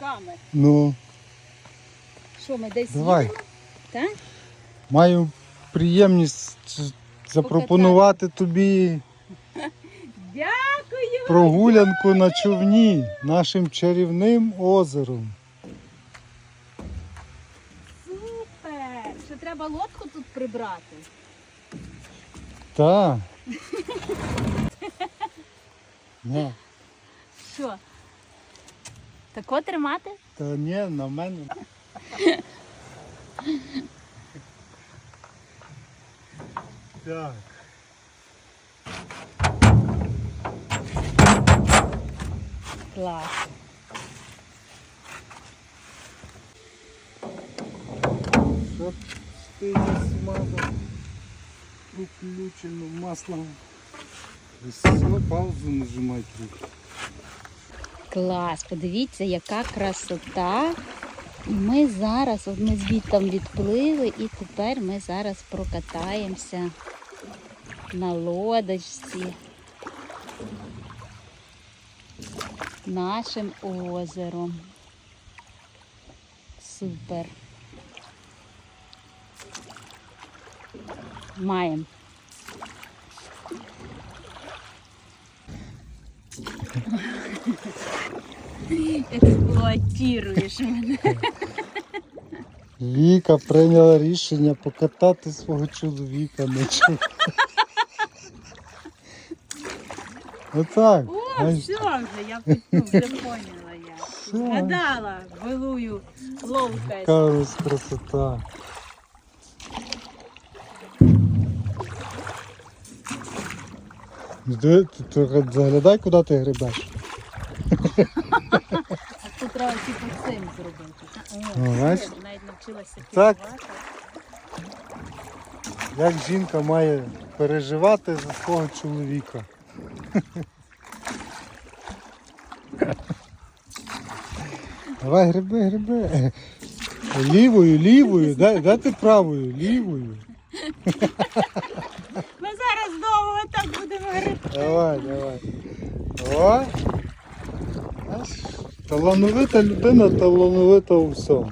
Камер. Ну, Що, ми десь давай. їдемо? Так? Маю приємність запропонувати тобі Дякую. прогулянку на човні нашим чарівним озером. Супер. Що треба лодку тут прибрати? Так. Що? Тако тримати? та ні, на мене. Так. Клас. Щоб стильно смазав включено маслом. Все, паузу нажимай руку. Клас, подивіться, яка красота. І ми зараз, от ми звідтам відплили, і тепер ми зараз прокатаємося на лодочці нашим озером. Супер. Маємо. Експлуатуєш мене. Віка прийняла рішення покатати свого чоловіка на човні. Отак. О, все вже, я вже поняла я. Згадала былую ловкость. Яка нас красота. Ти трохи заглядай, куди ти грибеш. А тут треба типу цим зробити. О, Ну, бачиш? навіть навчилася Так. керувати. Як жінка має переживати за свого чоловіка. Давай гриби, гриби. Лівою, лівою, де ти правою? Лівою. Ми зараз довго так будемо грибти. Давай, давай. О! Талановита людина, талановита у всьому.